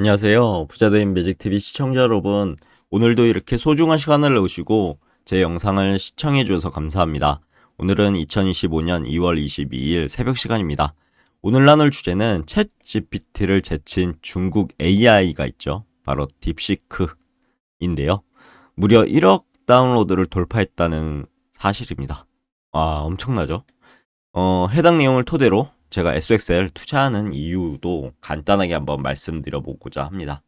안녕하세요. 부자된 매직TV 시청자 여러분. 오늘도 이렇게 소중한 시간을 내오시고 제 영상을 시청해 주셔서 감사합니다. 오늘은 2025년 2월 22일 새벽 시간입니다. 오늘 나눌 주제는 챗 GPT를 제친 중국 AI가 있죠. 바로 딥시크인데요. 무려 1억 다운로드를 돌파했다는 사실입니다. 아, 엄청나죠? 어, 해당 내용을 토대로 제가 SXL 투자하는 이유도 간단하게 한번 말씀드려보고자 합니다.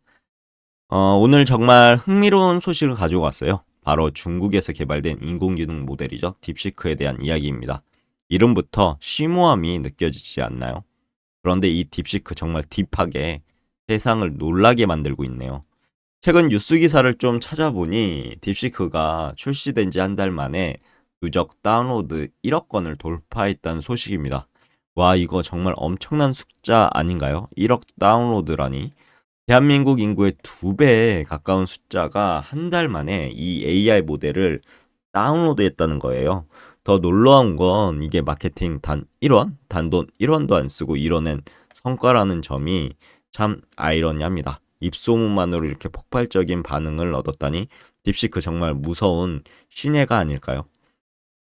어, 오늘 정말 흥미로운 소식을 가지고 왔어요. 바로 중국에서 개발된 인공지능 모델이죠. 딥시크에 대한 이야기입니다. 이름부터 심오함이 느껴지지 않나요? 그런데 이 딥시크 정말 딥하게 세상을 놀라게 만들고 있네요. 최근 뉴스 기사를 좀 찾아보니 딥시크가 출시된 지 한 달 만에 누적 다운로드 1억 건을 돌파했다는 소식입니다. 와, 이거 정말 엄청난 숫자 아닌가요? 1억 다운로드라니. 대한민국 인구의 두 배에 가까운 숫자가 한 달 만에 이 AI 모델을 다운로드했다는 거예요. 더 놀라운 건 이게 마케팅 단 1원, 단돈 1원도 안 쓰고 이뤄낸 성과라는 점이 참 아이러니합니다. 입소문만으로 이렇게 폭발적인 반응을 얻었다니 딥시크 정말 무서운 신예가 아닐까요?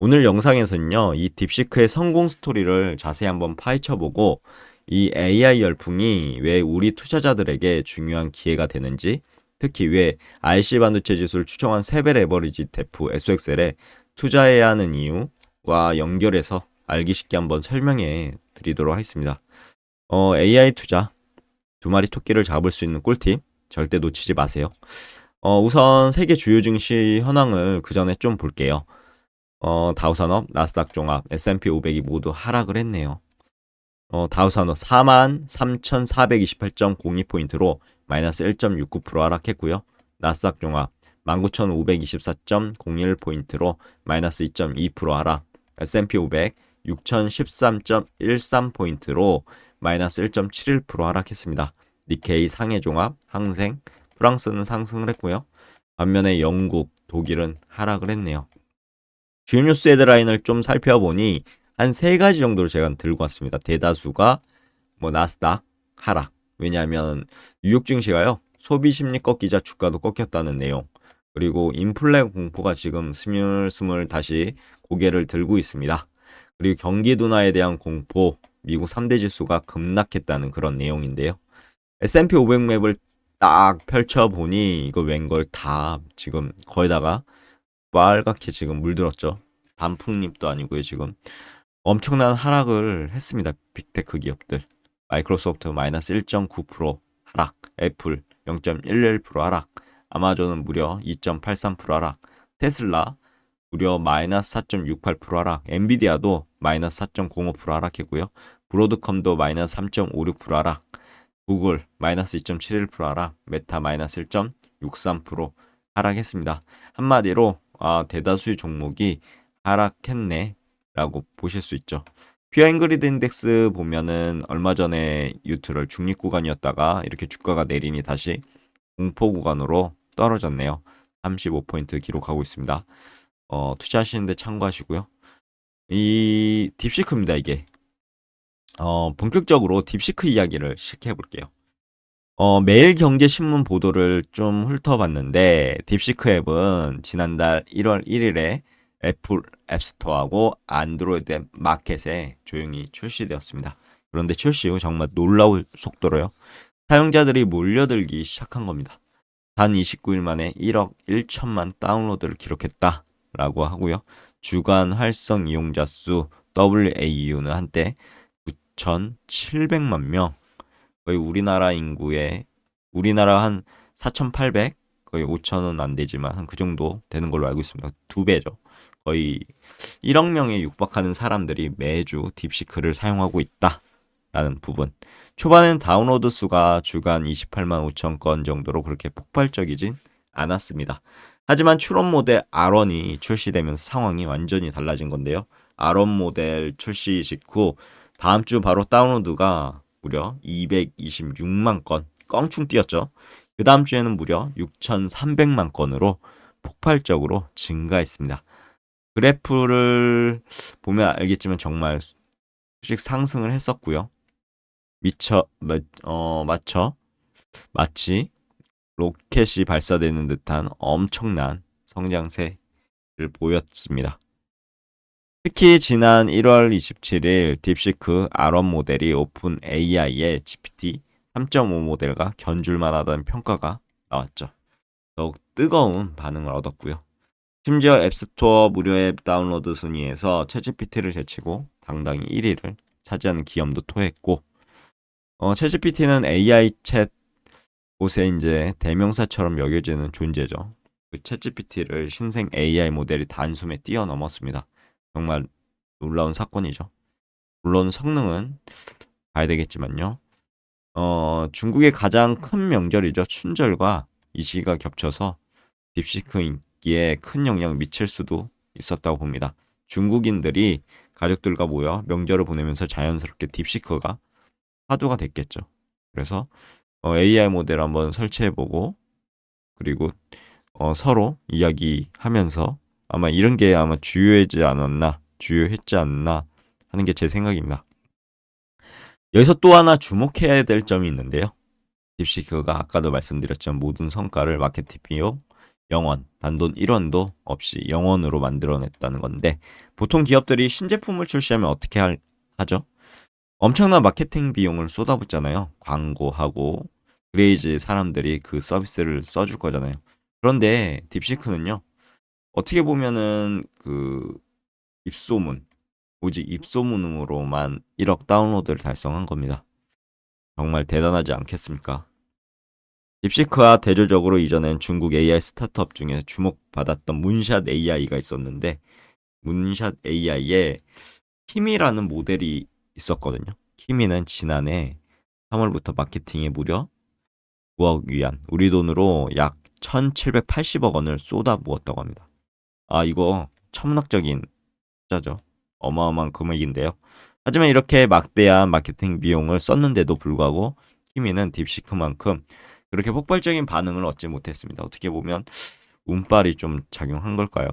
오늘 영상에서는요, 이 딥시크의 성공 스토리를 자세히 한번 파헤쳐보고, 이 AI 열풍이 왜 우리 투자자들에게 중요한 기회가 되는지, 특히 왜 IC 반도체 지수를 추정한 세배 레버리지 대프 SXL에 투자해야 하는 이유와 연결해서 알기 쉽게 한번 설명해 드리도록 하겠습니다. 어, AI 투자, 두 마리 토끼를 잡을 수 있는 꿀팁, 절대 놓치지 마세요. 어, 우선 세계 주요 증시 현황을 그 전에 좀 볼게요. 어, 다우산업, 나스닥 종합, S&P 500이 모두 하락을 했네요. 어, 다우산업 43,428.02포인트로 마이너스 1.69% 하락했고요. 나스닥 종합 19,524.01포인트로 마이너스 2.2% 하락. S&P 500 6,013.13포인트로 마이너스 1.71% 하락했습니다. 니케이 상해 종합, 항생, 프랑스는 상승을 했고요. 반면에 영국, 독일은 하락을 했네요. 주요 뉴스 헤드라인을 좀 살펴보니 한 세 가지 정도로 제가 들고 왔습니다. 대다수가 뭐 나스닥 하락. 왜냐하면 뉴욕 증시가요. 소비 심리 꺾이자 주가도 꺾였다는 내용. 그리고 인플레 공포가 지금 스물스물 다시 고개를 들고 있습니다. 그리고 경기 둔화에 대한 공포, 미국 3대 지수가 급락했다는 그런 내용인데요. S&P 500 맵을 딱 펼쳐보니 이거 웬 걸 다 지금 거의 다가 빨갛게 지금 물들었죠. 단풍잎도 아니고요, 지금. 엄청난 하락을 했습니다. 빅테크 기업들. 마이크로소프트 마이너스 1.9% 하락, 애플 0.11% 하락, 아마존은 무려 2.83% 하락, 테슬라 무려 마이너스 4.68% 하락, 엔비디아도 마이너스 4.05% 하락했고요. 브로드컴도 마이너스 3.56% 하락, 구글 마이너스 2.71% 하락, 메타 마이너스 1.63% 하락했습니다. 한마디로 아, 대다수의 종목이 하락했네 라고 보실 수 있죠. 피어잉그리드 인덱스 보면은 얼마 전에 유트럴 중립 구간이었다가 이렇게 주가가 내리니 다시 공포 구간으로 떨어졌네요. 35포인트 기록하고 있습니다. 어, 투자하시는데 참고하시고요. 이 딥시크입니다, 이게. 어, 본격적으로 딥시크 이야기를 시작해 볼게요. 어, 매일경제신문 보도를 좀 훑어봤는데 딥시크 앱은 지난달 1월 1일에 애플 앱스토어하고 안드로이드 마켓에 조용히 출시되었습니다. 그런데 출시 후 정말 놀라운 속도로요. 사용자들이 몰려들기 시작한 겁니다. 단 29일 만에 1억 1천만 다운로드를 기록했다라고 하고요. 주간 활성 이용자 수 WAU는 한때 9,700만 명, 거의 우리나라 인구의 우리나라 한 4,800, 거의 5천은 안 되지만 한 그 정도 되는 걸로 알고 있습니다. 두 배죠. 거의 1억 명에 육박하는 사람들이 매주 딥시크를 사용하고 있다라는 부분. 초반엔 다운로드 수가 주간 28만 5천 건 정도로 그렇게 폭발적이진 않았습니다. 하지만 추론 모델 R1이 출시되면서 상황이 완전히 달라진 건데요. R1 모델 출시 직후 다음 주 바로 다운로드가 무려 226만 건 껑충 뛰었죠. 그 다음 주에는 무려 6,300만 건으로 폭발적으로 증가했습니다. 그래프를 보면 알겠지만 정말 수직 상승을 했었고요. 미쳐 어, 맞춰 마치 로켓이 발사되는 듯한 엄청난 성장세를 보였습니다. 특히 지난 1월 27일 딥시크 R1 모델이 오픈 AI의 GPT 3.5 모델과 견줄만 하다는 평가가 나왔죠. 더욱 뜨거운 반응을 얻었고요. 심지어 앱스토어 무료 앱 다운로드 순위에서 채GPT를 제치고 당당히 1위를 차지하는 기염도 토했고 어, 채GPT는 AI 챗 곳에 이제 대명사처럼 여겨지는 존재죠. 그 챗GPT를 신생 AI 모델이 단숨에 뛰어넘었습니다. 정말 놀라운 사건이죠. 물론 성능은 봐야 되겠지만요. 어, 중국의 가장 큰 명절이죠. 춘절과 이 시기가 겹쳐서 딥시크 인기에 큰 영향을 미칠 수도 있었다고 봅니다. 중국인들이 가족들과 모여 명절을 보내면서 자연스럽게 딥시크가 화두가 됐겠죠. 그래서 어, AI 모델 한번 설치해보고 그리고 어, 서로 이야기하면서 아마 이런 게 아마 주요하지 않았나 주요했지 않나 하는 게 제 생각입니다. 여기서 또 하나 주목해야 될 점이 있는데요. 딥시크가 아까도 말씀드렸지만 모든 성과를 마케팅 비용, 영원, 단돈 1원도 없이 영원으로 만들어냈다는 건데 보통 기업들이 신제품을 출시하면 어떻게 할, 하죠? 엄청난 마케팅 비용을 쏟아붓잖아요. 광고하고 그래야지 사람들이 그 서비스를 써줄 거잖아요. 그런데 딥시크는요. 어떻게 보면은 그 입소문 오직 입소문으로만 1억 다운로드를 달성한 겁니다. 정말 대단하지 않겠습니까? 딥시크와 대조적으로 이전엔 중국 AI 스타트업 중에 주목받았던 문샷 AI가 있었는데 문샷 AI에 키미라는 모델이 있었거든요. 키미는 지난해 3월부터 마케팅에 무려 9억 위안, 우리 돈으로 약 1,780억 원을 쏟아부었다고 합니다. 아, 이거 천문학적인 숫자죠. 어마어마한 금액인데요. 하지만 이렇게 막대한 마케팅 비용을 썼는데도 불구하고 키미는 딥시크만큼 그렇게 폭발적인 반응을 얻지 못했습니다. 어떻게 보면 운빨이 좀 작용한 걸까요?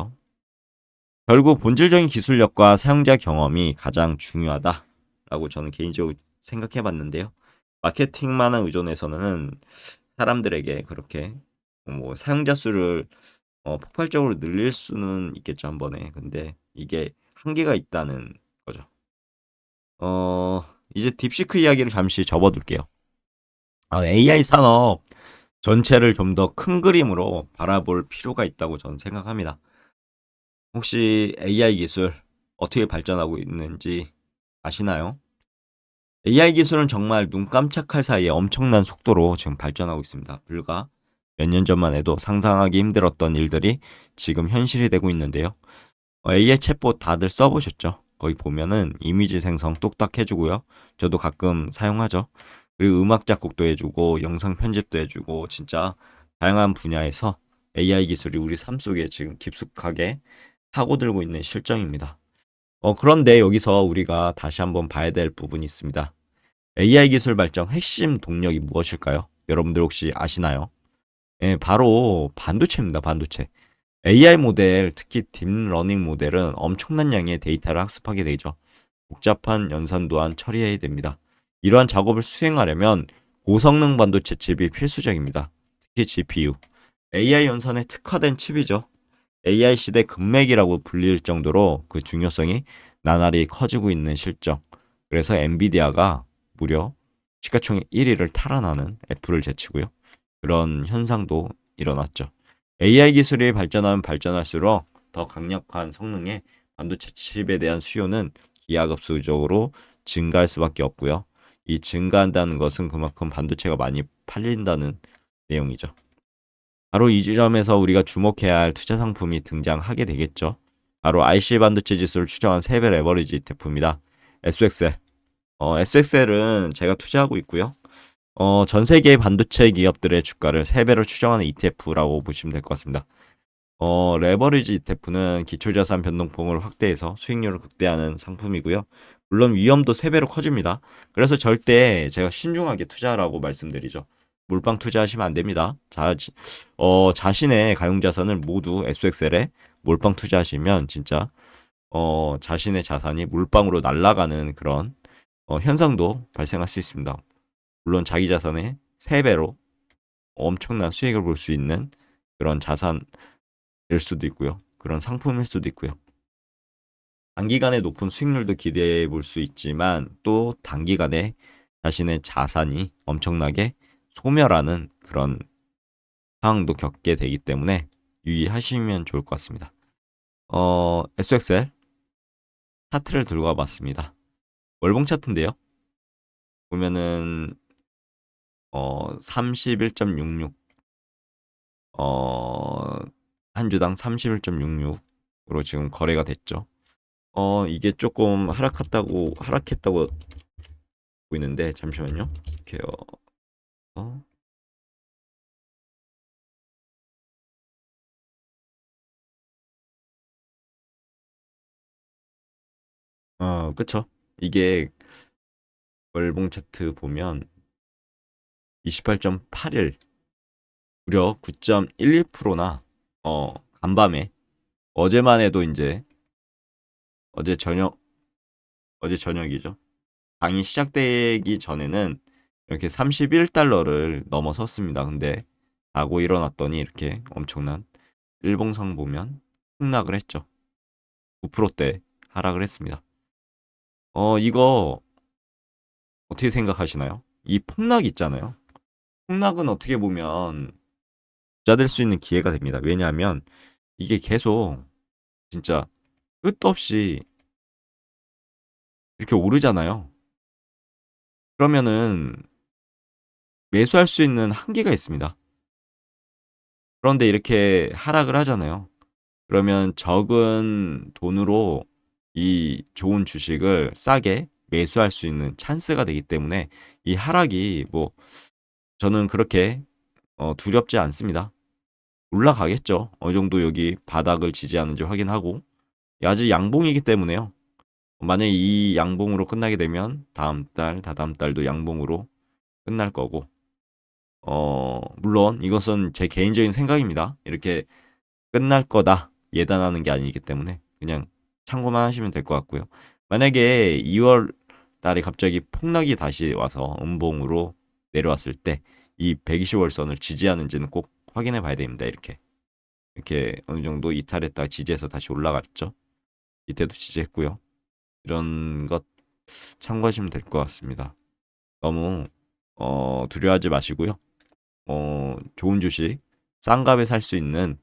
결국 본질적인 기술력과 사용자 경험이 가장 중요하다라고 저는 개인적으로 생각해 봤는데요. 마케팅만을 의존해서는 사람들에게 그렇게 뭐 사용자 수를 어, 폭발적으로 늘릴 수는 있겠죠 한 번에 근데 이게 한계가 있다는 거죠 어 이제 딥시크 이야기를 잠시 접어둘게요 아, AI 산업 전체를 좀 더 큰 그림으로 바라볼 필요가 있다고 저는 생각합니다 혹시 AI 기술 어떻게 발전하고 있는지 아시나요? AI 기술은 정말 눈 깜짝할 사이에 엄청난 속도로 지금 발전하고 있습니다. 불과 몇 년 전만 해도 상상하기 힘들었던 일들이 지금 현실이 되고 있는데요. 어, AI 챗봇 다들 써보셨죠? 거기 보면은 이미지 생성 뚝딱 해주고요. 저도 가끔 사용하죠. 그리고 음악 작곡도 해주고 영상 편집도 해주고 진짜 다양한 분야에서 AI 기술이 우리 삶 속에 지금 깊숙하게 파고들고 있는 실정입니다. 어, 그런데 여기서 우리가 다시 한번 봐야 될 부분이 있습니다. AI 기술 발전 핵심 동력이 무엇일까요? 여러분들 혹시 아시나요? 예, 바로 반도체입니다. 반도체. AI 모델, 특히 딥러닝 모델은 엄청난 양의 데이터를 학습하게 되죠. 복잡한 연산 또한 처리해야 됩니다. 이러한 작업을 수행하려면 고성능 반도체 칩이 필수적입니다. 특히 GPU. AI 연산에 특화된 칩이죠. AI 시대 금맥이라고 불릴 정도로 그 중요성이 나날이 커지고 있는 실정. 그래서 엔비디아가 무려 시가총액 1위를 탈환하는 애플을 제치고요. 그런 현상도 일어났죠. AI 기술이 발전하면 발전할수록 더 강력한 성능의 반도체 칩에 대한 수요는 기하급수적으로 증가할 수밖에 없고요. 이 증가한다는 것은 그만큼 반도체가 많이 팔린다는 내용이죠. 바로 이 지점에서 우리가 주목해야 할 투자 상품이 등장하게 되겠죠. 바로 IC 반도체 지수를 추정한 세배 레버리지 ETF입니다. SXL. 어, SXL은 제가 투자하고 있고요. 어, 전 세계 반도체 기업들의 주가를 3배로 추정하는 ETF라고 보시면 될 것 같습니다. 어, 레버리지 ETF는 기초자산 변동폭을 확대해서 수익률을 극대화하는 상품이고요. 물론 위험도 3배로 커집니다. 그래서 절대 제가 신중하게 투자라고 말씀드리죠. 물방 투자하시면 안 됩니다. 자, 어, 자신의 가용자산을 모두 SXL에 몰빵 투자하시면 진짜 어, 자신의 자산이 물방으로 날아가는 그런 어, 현상도 발생할 수 있습니다. 물론 자기 자산의 3배로 엄청난 수익을 볼 수 있는 그런 자산일 수도 있고요. 그런 상품일 수도 있고요. 단기간에 높은 수익률도 기대해 볼 수 있지만 또 단기간에 자신의 자산이 엄청나게 소멸하는 그런 상황도 겪게 되기 때문에 유의하시면 좋을 것 같습니다. 어, SXL 차트를 들고 와봤습니다. 월봉 차트인데요. 보면은 어 31.66 어, 한 주당 31.66으로 지금 거래가 됐죠. 어, 이게 조금 하락했다고 하락했다고 보이는데 잠시만요. 이렇게요. 어. 어, 그쵸. 이게 월봉 차트 보면 28.81 무려 9.11%나 어, 간밤에 어제만 해도 이제 어제 저녁 어제 저녁이죠. 강이 시작되기 전에는 이렇게 31달러를 넘어섰습니다. 근데 자고 일어났더니 이렇게 엄청난 일봉상 보면 폭락을 했죠. 9%대 하락을 했습니다. 어, 이거 어떻게 생각하시나요? 이 폭락 있잖아요. 폭락은 어떻게 보면 부자 될 수 있는 기회가 됩니다. 왜냐하면 이게 계속 진짜 끝도 없이 이렇게 오르잖아요. 그러면은 매수할 수 있는 한계가 있습니다. 그런데 이렇게 하락을 하잖아요. 그러면 적은 돈으로 이 좋은 주식을 싸게 매수할 수 있는 찬스가 되기 때문에 이 하락이 뭐 저는 그렇게 어, 두렵지 않습니다. 올라가겠죠. 어느 정도 여기 바닥을 지지하는지 확인하고 아직 양봉이기 때문에요. 만약에 이 양봉으로 끝나게 되면 다음 달, 다다음 달도 양봉으로 끝날 거고 어, 물론 이것은 제 개인적인 생각입니다. 이렇게 끝날 거다 예단하는 게 아니기 때문에 그냥 참고만 하시면 될 것 같고요. 만약에 2월 달에 갑자기 폭락이 다시 와서 음봉으로 내려왔을 때 이 120월선을 지지하는지는 꼭 확인해 봐야 됩니다. 이렇게 이렇게 어느 정도 이탈했다가 지지해서 다시 올라갔죠. 이때도 지지했고요. 이런 것 참고하시면 될 것 같습니다. 너무 어, 두려워하지 마시고요. 어, 좋은 주식 싼 값에 살 수 있는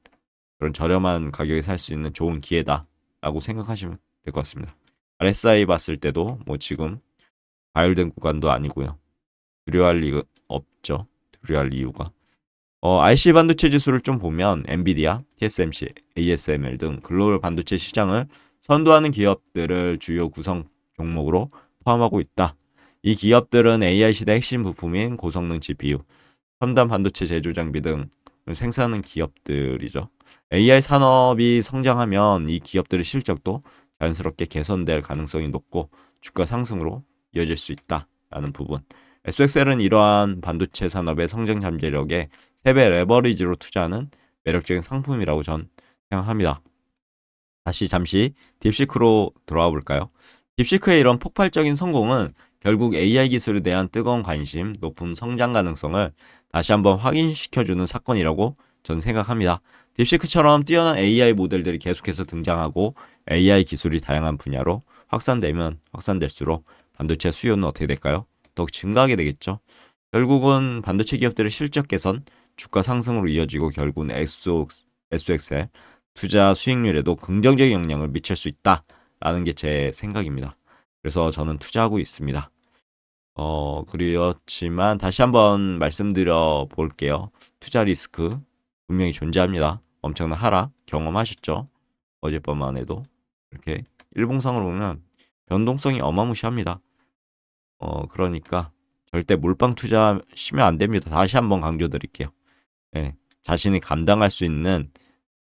그런 저렴한 가격에 살 수 있는 좋은 기회다라고 생각하시면 될 것 같습니다. RSI 봤을 때도 뭐 지금 과열된 구간도 아니고요. 두려워할 리가 없죠. 두려워할 이유가. 어, IC 반도체 지수를 좀 보면 엔비디아, TSMC, ASML 등 글로벌 반도체 시장을 선도하는 기업들을 주요 구성 종목으로 포함하고 있다. 이 기업들은 AI 시대 핵심 부품인 고성능 GPU, 첨단 반도체 제조 장비 등을 생산하는 기업들이죠. AI 산업이 성장하면 이 기업들의 실적도 자연스럽게 개선될 가능성이 높고 주가 상승으로 이어질 수 있다라는 부분. SXL은 이러한 반도체 산업의 성장 잠재력에 3배 레버리지로 투자하는 매력적인 상품이라고 전 생각합니다. 다시 잠시 딥시크로 돌아와 볼까요? 딥시크의 이런 폭발적인 성공은 결국 AI 기술에 대한 뜨거운 관심, 높은 성장 가능성을 다시 한번 확인시켜주는 사건이라고 저는 생각합니다. 딥시크처럼 뛰어난 AI 모델들이 계속해서 등장하고 AI 기술이 다양한 분야로 확산되면 확산될수록 반도체 수요는 어떻게 될까요? 더욱 증가하게 되겠죠. 결국은 반도체 기업들의 실적 개선, 주가 상승으로 이어지고 결국은 SOXL 투자 수익률에도 긍정적인 영향을 미칠 수 있다라는 게 제 생각입니다. 그래서 저는 투자하고 있습니다. 어, 그렇지만 다시 한번 말씀드려 볼게요. 투자 리스크 분명히 존재합니다. 엄청난 하락 경험하셨죠? 어젯밤만 해도 이렇게 일봉상으로 보면 변동성이 어마무시합니다. 어, 그러니까 절대 몰빵 투자하시면 안 됩니다. 다시 한번 강조드릴게요. 예, 자신이 감당할 수 있는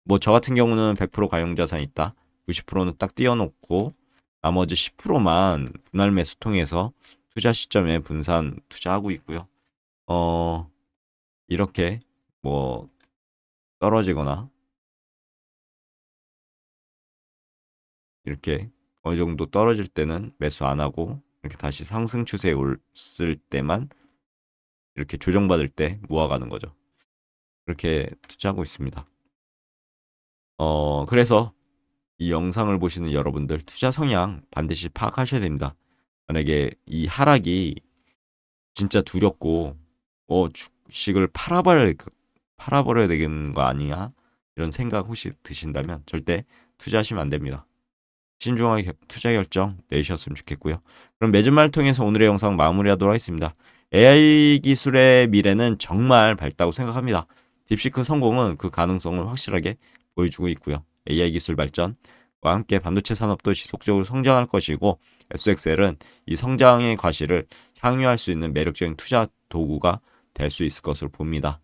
뭐 저 같은 경우는 100% 가용 자산 있다. 90%는 딱 띄워놓고 나머지 10%만 분할 매수 통해서 투자 시점에 분산 투자하고 있고요. 어, 이렇게 뭐 떨어지거나 이렇게 어느 정도 떨어질 때는 매수 안 하고 이렇게 다시 상승 추세에 올을 때만 이렇게 조정받을 때 모아가는 거죠. 그렇게 투자하고 있습니다. 어, 그래서 이 영상을 보시는 여러분들 투자 성향 반드시 파악하셔야 됩니다. 만약에 이 하락이 진짜 두렵고 어 주식을 팔아버려 팔아버려야 되는 거 아니야? 이런 생각 혹시 드신다면 절대 투자하시면 안 됩니다. 신중하게 겨- 투자 결정 내셨으면 좋겠고요. 그럼 매주말 통해서 오늘의 영상 마무리하도록 하겠습니다. AI 기술의 미래는 정말 밝다고 생각합니다. 딥시크 성공은 그 가능성을 확실하게 보여주고 있고요. AI 기술 발전과 함께 반도체 산업도 지속적으로 성장할 것이고 SXL은 이 성장의 과실을 향유할 수 있는 매력적인 투자 도구가 될 수 있을 것으로 봅니다.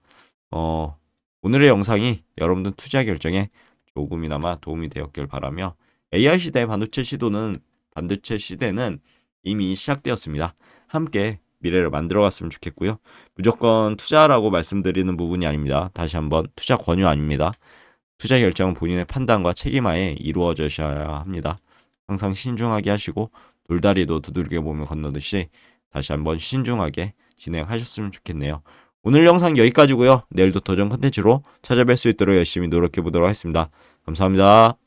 어, 오늘의 영상이 여러분들 투자 결정에 조금이나마 도움이 되었길 바라며 AI 시대의 반도체 시도는 반도체 시대는 이미 시작되었습니다. 함께 미래를 만들어갔으면 좋겠고요. 무조건 투자라고 말씀드리는 부분이 아닙니다. 다시 한번 투자 권유 아닙니다. 투자 결정은 본인의 판단과 책임하에 이루어져야 합니다. 항상 신중하게 하시고 돌다리도 두들겨 보며 건너듯이 다시 한번 신중하게 진행하셨으면 좋겠네요. 오늘 영상 여기까지고요. 내일도 더 좋은 컨텐츠로 찾아뵐 수 있도록 열심히 노력해 보도록 하겠습니다. 감사합니다.